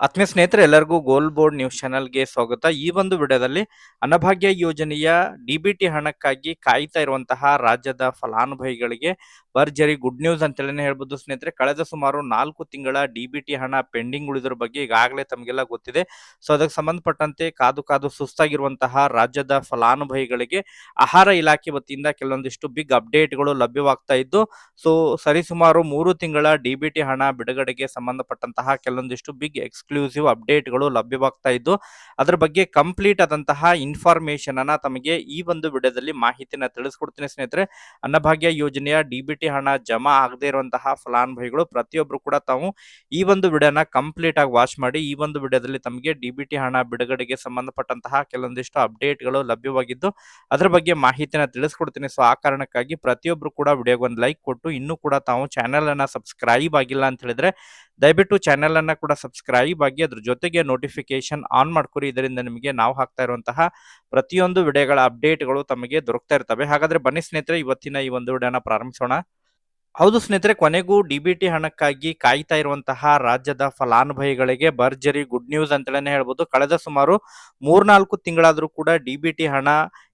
ಆತ್ಮೀಯ ಸ್ನೇಹಿತರೆ, ಎಲ್ಲರಿಗೂ ಗೋಲ್ ಬೋರ್ಡ್ ನ್ಯೂಸ್ ಚಾನೆಲ್ಗೆ ಸ್ವಾಗತ. ಈ ಒಂದು ವಿಡಿಯೋದಲ್ಲಿ ಅನ್ನಭಾಗ್ಯ ಯೋಜನೆಯ ಡಿಬಿಟಿ ಹಣಕ್ಕಾಗಿ ಕಾಯ್ತಾ ಇರುವಂತಹ ರಾಜ್ಯದ ಫಲಾನುಭವಿಗಳಿಗೆ ಭರ್ಜರಿ ಗುಡ್ ನ್ಯೂಸ್ ಅಂತೇಳಿ ಹೇಳ್ಬೋದು ಸ್ನೇಹಿತರೆ. ಕಳೆದ ಸುಮಾರು ನಾಲ್ಕು ತಿಂಗಳ ಡಿಬಿಟಿ ಹಣ ಪೆಂಡಿಂಗ್ ಉಳಿದ್ರ ಬಗ್ಗೆ ಈಗಾಗಲೇ ತಮಗೆಲ್ಲ ಗೊತ್ತಿದೆ. ಸೊ, ಅದಕ್ಕೆ ಸಂಬಂಧಪಟ್ಟಂತೆ ಕಾದು ಕಾದು ಸುಸ್ತಾಗಿರುವಂತಹ ರಾಜ್ಯದ ಫಲಾನುಭವಿಗಳಿಗೆ ಆಹಾರ ಇಲಾಖೆ ವತಿಯಿಂದ ಕೆಲವೊಂದಿಷ್ಟು ಬಿಗ್ ಅಪ್ಡೇಟ್ಗಳು ಲಭ್ಯವಾಗ್ತಾ ಇದ್ದು, ಸೊ, ಸರಿಸುಮಾರು ಮೂರು ತಿಂಗಳ ಡಿಬಿಟಿ ಹಣ ಬಿಡುಗಡೆಗೆ ಸಂಬಂಧಪಟ್ಟಂತಹ ಕೆಲವೊಂದಿಷ್ಟು ಬಿಗ್ ಎಕ್ಸ್ಕ್ಲೂಸಿವ್ ಅಪ್ಡೇಟ್ಗಳು ಲಭ್ಯವಾಗ್ತಾ ಇದ್ದು, ಅದರ ಬಗ್ಗೆ ಕಂಪ್ಲೀಟ್ ಆದಂತಹ ಇನ್ಫಾರ್ಮೇಶನ್ ಅನ್ನ ತಮಗೆ ಈ ಒಂದು ವಿಡಿಯೋದಲ್ಲಿ ಮಾಹಿತಿನ ತಿಳಿಸ್ಕೊಡ್ತೀನಿ ಸ್ನೇಹಿತರೆ. ಅನ್ನಭಾಗ್ಯ ಯೋಜನೆಯ ಡಿಬಿಟಿ ಹಣ ಜಮಾ ಆಗದೇ ಇರುವಂತಹ ಫಲಾನುಭವಿಗಳು ಪ್ರತಿಯೊಬ್ರು ಕೂಡ ತಾವು ಈ ಒಂದು ವಿಡಿಯೋನ ಕಂಪ್ಲೀಟ್ ಆಗಿ ವಾಚ್ ಮಾಡಿ, ಈ ಒಂದು ವಿಡಿಯೋದಲ್ಲಿ ತಮಗೆ ಡಿಬಿಟಿ ಹಣ ಬಿಡುಗಡೆಗೆ ಸಂಬಂಧಪಟ್ಟಂತಹ ಕೆಲವೊಂದಿಷ್ಟು ಅಪ್ಡೇಟ್ಗಳು ಲಭ್ಯವಾಗಿದ್ದು, ಅದರ ಬಗ್ಗೆ ಮಾಹಿತಿನ ತಿಳಿಸ್ಕೊಡ್ತೀನಿ. ಸೊ ಆ ಕಾರಣಕ್ಕಾಗಿ ಪ್ರತಿಯೊಬ್ರು ಕೂಡ ವಿಡಿಯೋಗೆ ಒಂದು ಲೈಕ್ ಕೊಟ್ಟು, ಇನ್ನೂ ಕೂಡ ತಾವು ಚಾನೆಲ್ ಅನ್ನ ಸಬ್ಸ್ಕ್ರೈಬ್ ಆಗಿಲ್ಲ ಅಂತ ಹೇಳಿದ್ರೆ ದಯವಿಟ್ಟು ಚಾನೆಲ್ ಅನ್ನ ಕೂಡ ಸಬ್ಸ್ಕ್ರೈಬ್ ಆಗಿ ಅದ್ರ ಜೊತೆಗೆ ನೋಟಿಫಿಕೇಶನ್ ಆನ್ ಮಾಡ್ಕೊರಿ ಇದರಿಂದ ನಿಮಗೆ ನಾವು ಹಾಕ್ತಾ ಇರುವಂತಹ ಪ್ರತಿಯೊಂದು ವಿಡಿಯೋಗಳ ಅಪ್ಡೇಟ್ಗಳು ತಮಗೆ ದೊರಕ್ತಾ ಇರ್ತವೆ. ಹಾಗಾದ್ರೆ ಬನ್ನಿ ಸ್ನೇಹಿತರೆ, ಇವತ್ತಿನ ಈ ಒಂದು ವಿಡಿಯೋನ ಪ್ರಾರಂಭಿಸೋಣ. ಹೌದು ಸ್ನೇಹಿತರೆ, ಕೊನೆಗೂ ಡಿಬಿಟಿ ಹಣಕ್ಕಾಗಿ ಕಾಯ್ತಾ ಇರುವಂತಹ ರಾಜ್ಯದ ಫಲಾನುಭವಿಗಳಿಗೆ ಭರ್ಜರಿ ಗುಡ್ ನ್ಯೂಸ್ ಅಂತ ಹೇಳ್ಬೋದು. ಕಳೆದ ಸುಮಾರು ಮೂರ್ನಾಲ್ಕು ತಿಂಗಳಾದರೂ ಕೂಡ ಡಿಬಿಟಿ ಹಣ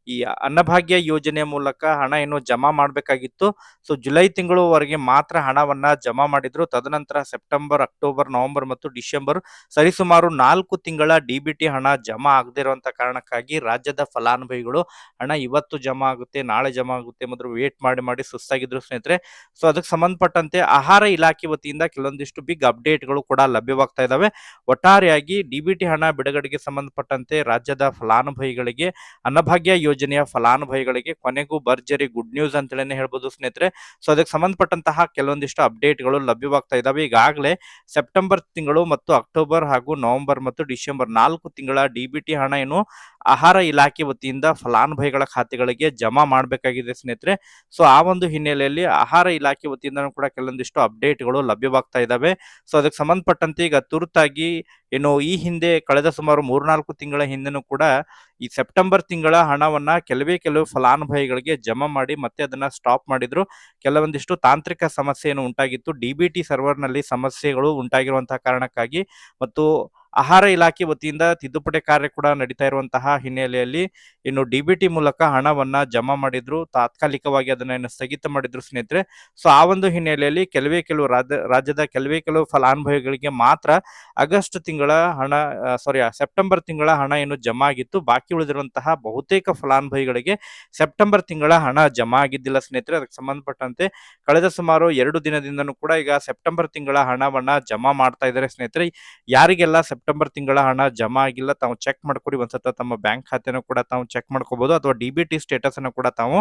ಈ ಅನ್ನಭಾಗ್ಯ ಯೋಜನೆ ಮೂಲಕ ಹಣ ಏನು ಜಮಾ ಮಾಡಬೇಕಾಗಿತ್ತು. ಸೊ ಜುಲೈ ತಿಂಗಳವರೆಗೆ ಮಾತ್ರ ಹಣವನ್ನ ಜಮಾ ಮಾಡಿದ್ರು. ತದನಂತರ ಸೆಪ್ಟೆಂಬರ್, ಅಕ್ಟೋಬರ್, ನವೆಂಬರ್ ಮತ್ತು ಡಿಸೆಂಬರ್ ಸರಿಸುಮಾರು ನಾಲ್ಕು ತಿಂಗಳ ಡಿಬಿಟಿ ಹಣ ಜಮಾ ಆಗದೇ ಇರುವಂತ ಕಾರಣಕ್ಕಾಗಿ ರಾಜ್ಯದ ಫಲಾನುಭವಿಗಳು ಹಣ ಇವತ್ತು ಜಮಾ ಆಗುತ್ತೆ, ನಾಳೆ ಜಮಾ ಆಗುತ್ತೆ ಮೊದಲು ವೇಟ್ ಮಾಡಿ ಮಾಡಿ ಸುಸ್ತಾಗಿದ್ರು ಸ್ನೇಹಿತರೆ. ಸೊ ಅದಕ್ಕೆ ಸಂಬಂಧಪಟ್ಟಂತೆ ಆಹಾರ ಇಲಾಖೆ ವತಿಯಿಂದ ಕೆಲವೊಂದಿಷ್ಟು ಬಿಗ್ ಅಪ್ಡೇಟ್ಗಳು ಕೂಡ ಲಭ್ಯವಾಗ್ತಾ ಇದಾವೆ. ಒಟ್ಟಾರೆಯಾಗಿ ಡಿಬಿಟಿ ಹಣ ಬಿಡುಗಡೆಗೆ ಸಂಬಂಧಪಟ್ಟಂತೆ ರಾಜ್ಯದ ಫಲಾನುಭವಿಗಳಿಗೆ ಅನ್ನಭಾಗ್ಯ ಯೋಜನೆಯ ಫಲಾನುಭವಿಗಳಿಗೆ ಕೊನೆಗೂ ಭರ್ಜರಿ ಗುಡ್ ನ್ಯೂಸ್ ಅಂತೇಳಿ ಹೇಳ್ಬೋದು ಸ್ನೇಹಿತರೆ. ಸೊ ಅದಕ್ಕೆ ಸಂಬಂಧಪಟ್ಟಂತಹ ಕೆಲವೊಂದಿಷ್ಟು ಅಪ್ಡೇಟ್ಗಳು ಲಭ್ಯವಾಗ್ತಾ ಇದಾವೆ. ಈಗಾಗಲೇ ಸೆಪ್ಟೆಂಬರ್ ತಿಂಗಳು ಮತ್ತು ಅಕ್ಟೋಬರ್ ಹಾಗೂ ನವೆಂಬರ್ ಮತ್ತು ಡಿಸೆಂಬರ್ ನಾಲ್ಕು ತಿಂಗಳ ಡಿಬಿಟಿ ಹಣ ಏನು ಆಹಾರ ಇಲಾಖೆ ವತಿಯಿಂದ ಫಲಾನುಭವಿಗಳ ಖಾತೆಗಳಿಗೆ ಜಮಾ ಮಾಡಬೇಕಾಗಿದೆ ಸ್ನೇಹಿತರೆ. ಸೊ ಆ ಒಂದು ಹಿನ್ನೆಲೆಯಲ್ಲಿ ಆಹಾರ ಇಲಾಖೆ ವತಿಯಿಂದ ಕೂಡ ಕೆಲವೊಂದಿಷ್ಟು ಅಪ್ಡೇಟ್ಗಳು ಲಭ್ಯವಾಗ್ತಾ ಇದಾವೆ. ಸೊ ಅದಕ್ಕೆ ಸಂಬಂಧಪಟ್ಟಂತೆ ಈಗ ತುರ್ತಾಗಿ ಏನು ಈ ಹಿಂದೆ ಕಳೆದ ಸುಮಾರು ಮೂರ್ನಾಲ್ಕು ತಿಂಗಳ ಹಿಂದೆನೂ ಕೂಡ ಈ ಸೆಪ್ಟೆಂಬರ್ ತಿಂಗಳ ಹಣವನ್ನ ಕೆಲವೇ ಕೆಲವು ಫಲಾನುಭವಿಗಳಿಗೆ ಜಮಾ ಮಾಡಿ ಮತ್ತೆ ಅದನ್ನ ಸ್ಟಾಪ್ ಮಾಡಿದ್ರು. ಕೆಲವೊಂದಿಷ್ಟು ತಾಂತ್ರಿಕ ಸಮಸ್ಯೆಯನ್ನು ಉಂಟಾಗಿತ್ತು. ಡಿಬಿಟಿ ಸರ್ವರ್ನಲ್ಲಿ ಸಮಸ್ಯೆಗಳು ಉಂಟಾಗಿರುವಂತಹ ಕಾರಣಕ್ಕಾಗಿ ಮತ್ತು ಆಹಾರ ಇಲಾಖೆ ವತಿಯಿಂದ ತಿದ್ದುಪಡಿ ಕಾರ್ಯ ಕೂಡ ನಡೀತಾ ಇರುವಂತಹ ಹಿನ್ನೆಲೆಯಲ್ಲಿ ಇನ್ನು ಡಿಬಿಟಿ ಮೂಲಕ ಹಣವನ್ನ ಜಮಾ ಮಾಡಿದ್ರು. ತಾತ್ಕಾಲಿಕವಾಗಿ ಅದನ್ನ ಸ್ಥಗಿತ ಮಾಡಿದ್ರು ಸ್ನೇಹಿತರೆ. ಸೊ, ಆ ಒಂದು ಹಿನ್ನೆಲೆಯಲ್ಲಿ ಕೆಲವೇ ಕೆಲವು ರಾಜ್ಯ ರಾಜ್ಯದ ಕೆಲವೇ ಕೆಲವು ಫಲಾನುಭವಿಗಳಿಗೆ ಮಾತ್ರ ಆಗಸ್ಟ್ ತಿಂಗಳ ಹಣ ಸಾರಿ ಸೆಪ್ಟೆಂಬರ್ ತಿಂಗಳ ಹಣ ಏನು ಜಮಾ ಆಗಿತ್ತು. ಬಾಕಿ ಉಳಿದಿರುವಂತಹ ಬಹುತೇಕ ಫಲಾನುಭವಿಗಳಿಗೆ ಸೆಪ್ಟೆಂಬರ್ ತಿಂಗಳ ಹಣ ಜಮಾ ಆಗಿದ್ದಿಲ್ಲ ಸ್ನೇಹಿತರೆ. ಅದಕ್ಕೆ ಸಂಬಂಧಪಟ್ಟಂತೆ ಕಳೆದ ಸುಮಾರು ಎರಡು ದಿನದಿಂದನೂ ಕೂಡ ಈಗ ಸೆಪ್ಟೆಂಬರ್ ತಿಂಗಳ ಹಣವನ್ನ ಜಮಾ ಮಾಡ್ತಾ ಇದ್ದಾರೆ ಸ್ನೇಹಿತರೆ. ಯಾರಿಗೆಲ್ಲ ಸೆಪ್ಟೆಂಬರ್ ತಿಂಗಳ ಹಣ ಜಮಾ ಆಗಿಲ್ಲ, ತಾವು ಚೆಕ್ ಮಾಡ್ಕೊರಿ ಒಂದ್ಸತ ತಮ್ಮ ಬ್ಯಾಂಕ್ ಖಾತೆನೂ ಕೂಡ ತಾವು ಚೆಕ್ ಮಾಡ್ಕೋಬಹುದು ಅಥವಾ ಡಿ ಬಿ ಸ್ಟೇಟಸ್ ಅನ್ನು ಕೂಡ ತಾವು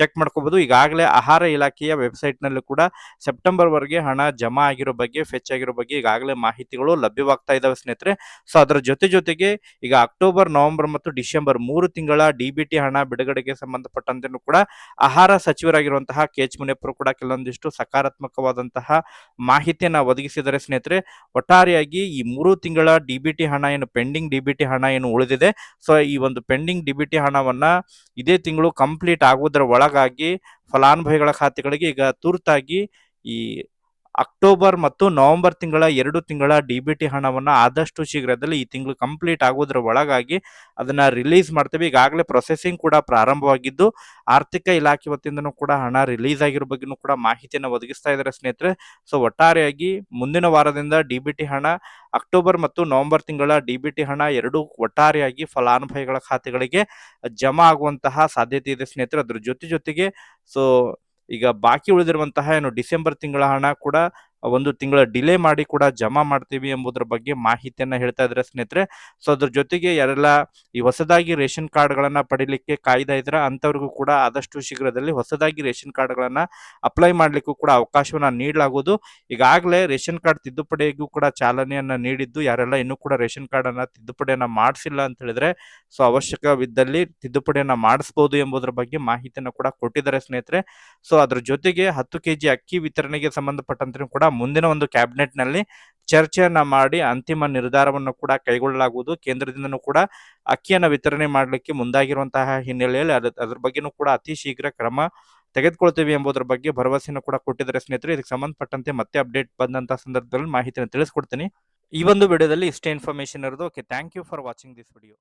ಚೆಕ್ ಮಾಡ್ಕೋಬಹುದು ಈಗಾಗಲೇ ಆಹಾರ ಇಲಾಖೆಯ ವೆಬ್ಸೈಟ್ನಲ್ಲಿ ಕೂಡ ಸೆಪ್ಟೆಂಬರ್ ವರೆಗೆ ಹಣ ಜಮಾ ಆಗಿರೋ ಬಗ್ಗೆ, ಫೆಚ್ ಆಗಿರೋ ಬಗ್ಗೆ ಈಗಾಗಲೇ ಮಾಹಿತಿಗಳು ಲಭ್ಯವಾಗ್ತಾ ಇದಾವೆ ಸ್ನೇಹಿತರೆ. ಸೊ, ಅದರ ಜೊತೆ ಜೊತೆಗೆ ಈಗ ಅಕ್ಟೋಬರ್, ನವೆಂಬರ್ ಮತ್ತು ಡಿಸೆಂಬರ್ ಮೂರು ತಿಂಗಳ ಡಿ ಹಣ ಬಿಡುಗಡೆಗೆ ಸಂಬಂಧಪಟ್ಟಂತೆ ಕೂಡ ಆಹಾರ ಸಚಿವರಾಗಿರುವಂತಹ ಕೆ ಎಚ್ ಮುನಿಯಪ್ಪರು ಕೂಡ ಕೆಲವೊಂದಿಷ್ಟು ಸಕಾರಾತ್ಮಕವಾದಂತಹ ಮಾಹಿತಿಯನ್ನ ಒದಗಿಸಿದರೆ ಸ್ನೇಹಿತರೆ. ಒಟ್ಟಾರೆಯಾಗಿ ಈ ಮೂರು ತಿಂಗಳ ಡಿಬಿಟಿ ಹಣ ಏನು, ಪೆಂಡಿಂಗ್ ಡಿಬಿಟಿ ಹಣ ಏನು ಉಳಿದಿದೆ. ಸೊ ಈ ಒಂದು ಪೆಂಡಿಂಗ್ ಡಿಬಿಟಿ ಹಣವನ್ನ ಇದೇ ತಿಂಗಳು ಕಂಪ್ಲೀಟ್ ಆಗುವುದರ ಒಳಗಾಗಿ ಫಲಾನುಭವಿಗಳ ಖಾತೆಗಳಿಗೆ ಈಗ ತುರ್ತಾಗಿ ಈ ಅಕ್ಟೋಬರ್ ಮತ್ತು ನವೆಂಬರ್ ತಿಂಗಳ ಎರಡು ತಿಂಗಳ ಡಿಬಿಟಿ ಹಣವನ್ನ ಆದಷ್ಟು ಶೀಘ್ರದಲ್ಲಿ ಈ ತಿಂಗಳು ಕಂಪ್ಲೀಟ್ ಆಗೋದ್ರ ಒಳಗಾಗಿ ಅದನ್ನ ರಿಲೀಸ್ ಮಾಡ್ತೇವೆ. ಈಗಾಗಲೇ ಪ್ರೊಸೆಸಿಂಗ್ ಕೂಡ ಪ್ರಾರಂಭವಾಗಿದ್ದು, ಆರ್ಥಿಕ ಇಲಾಖೆ ವತಿಯಿಂದನೂ ಕೂಡ ಹಣ ರಿಲೀಸ್ ಆಗಿರೋ ಬಗ್ಗೆನೂ ಕೂಡ ಮಾಹಿತಿಯನ್ನು ಒದಗಿಸ್ತಾ ಇದ್ದಾರೆ ಸ್ನೇಹಿತರೆ. ಸೊ, ಒಟ್ಟಾರೆಯಾಗಿ ಮುಂದಿನ ವಾರದಿಂದ ಡಿಬಿಟಿ ಹಣ, ಅಕ್ಟೋಬರ್ ಮತ್ತು ನವೆಂಬರ್ ತಿಂಗಳ ಡಿಬಿಟಿ ಹಣ ಎರಡು ಒಟ್ಟಾರೆಯಾಗಿ ಫಲಾನುಭವಿಗಳ ಖಾತೆಗಳಿಗೆ ಜಮಾ ಆಗುವಂತಹ ಸಾಧ್ಯತೆ ಇದೆ ಸ್ನೇಹಿತರೆ. ಅದ್ರ ಜೊತೆ ಜೊತೆಗೆ, ಸೊ ಈಗ ಬಾಕಿ ಉಳಿದಿರುವಂತಹ ಏನು ಡಿಸೆಂಬರ್ ತಿಂಗಳ ಹಣ ಕೂಡ ಒಂದು ತಿಂಗಳ ಡಿಲೇ ಮಾಡಿ ಕೂಡ ಜಮಾ ಮಾಡ್ತೀವಿ ಎಂಬುದರ ಬಗ್ಗೆ ಮಾಹಿತಿಯನ್ನ ಹೇಳ್ತಾ ಇದ್ದಾರೆ ಸ್ನೇಹಿತರೆ. ಸೊ ಅದ್ರ ಜೊತೆಗೆ ಯಾರೆಲ್ಲ ಈ ಹೊಸದಾಗಿ ರೇಷನ್ ಕಾರ್ಡ್ಗಳನ್ನ ಪಡಿಲಿಕ್ಕೆ ಕಾಯ್ದಾ ಇದ್ರೆ ಅಂತವ್ರಿಗೂ ಕೂಡ ಆದಷ್ಟು ಶೀಘ್ರದಲ್ಲಿ ಹೊಸದಾಗಿ ರೇಷನ್ ಕಾರ್ಡ್ಗಳನ್ನ ಅಪ್ಲೈ ಮಾಡ್ಲಿಕ್ಕೂ ಕೂಡ ಅವಕಾಶವನ್ನ ನೀಡಲಾಗುವುದು. ಈಗಾಗಲೇ ರೇಷನ್ ಕಾರ್ಡ್ ತಿದ್ದುಪಡಿಗೂ ಕೂಡ ಚಾಲನೆಯನ್ನ ನೀಡಿದ್ದು ಯಾರೆಲ್ಲ ಇನ್ನೂ ಕೂಡ ರೇಷನ್ ಕಾರ್ಡ್ ಅನ್ನ ತಿದ್ದುಪಡಿಯನ್ನ ಮಾಡಿಸಿಲ್ಲ ಅಂತ ಹೇಳಿದ್ರೆ ಸೊ ಅವಶ್ಯಕವಿದ್ದಲ್ಲಿ ತಿದ್ದುಪಡಿಯನ್ನ ಮಾಡಿಸಬಹುದು ಎಂಬುದರ ಬಗ್ಗೆ ಮಾಹಿತಿಯನ್ನ ಕೂಡ ಕೊಟ್ಟಿದ್ದಾರೆ ಸ್ನೇಹಿತರೆ. ಸೊ ಅದ್ರ ಜೊತೆಗೆ ಹತ್ತು ಕೆಜಿ ಅಕ್ಕಿ ವಿತರಣೆಗೆ ಸಂಬಂಧಪಟ್ಟಂತೆ ಕೂಡ ಮುಂದಿನ ಒಂದು ಕ್ಯಾಬಿನೆಟ್ನಲ್ಲಿ ಚರ್ಚೆಯನ್ನ ಮಾಡಿ ಅಂತಿಮ ನಿರ್ಧಾರವನ್ನು ಕೂಡ ಕೈಗೊಳ್ಳಲಾಗುವುದು. ಕೇಂದ್ರದಿಂದನೂ ಕೂಡ ಅಕ್ಕಿಯನ್ನ ವಿತರಣೆ ಮಾಡಲಿಕ್ಕೆ ಮುಂದಾಗಿರುವಂತಹ ಹಿನ್ನೆಲೆಯಲ್ಲಿ ಅದ್ರ ಅದ್ರ ಬಗ್ಗೆನೂ ಕೂಡ ಅತಿ ಶೀಘ್ರ ಕ್ರಮ ತೆಗೆದುಕೊಳ್ತೀವಿ ಎಂಬುದರ ಬಗ್ಗೆ ಭರವಸೆಯನ್ನು ಕೂಡ ಕೊಟ್ಟಿದ್ದಾರೆ ಸ್ನೇಹಿತರೆ. ಇದಕ್ಕೆ ಸಂಬಂಧಪಟ್ಟಂತೆ ಮತ್ತೆ ಅಪ್ಡೇಟ್ ಬಂದಂತಹ ಸಂದರ್ಭದಲ್ಲಿ ಮಾಹಿತಿಯನ್ನು ತಿಳಿಸ್ಕೊಡ್ತೀನಿ. ಈ ಒಂದು ವಿಡಿಯೋದಲ್ಲಿ ಇಷ್ಟೇ ಇನ್ಫಾರ್ಮೇಶನ್ ಇರೋದು. Okay, thank you for watching this video.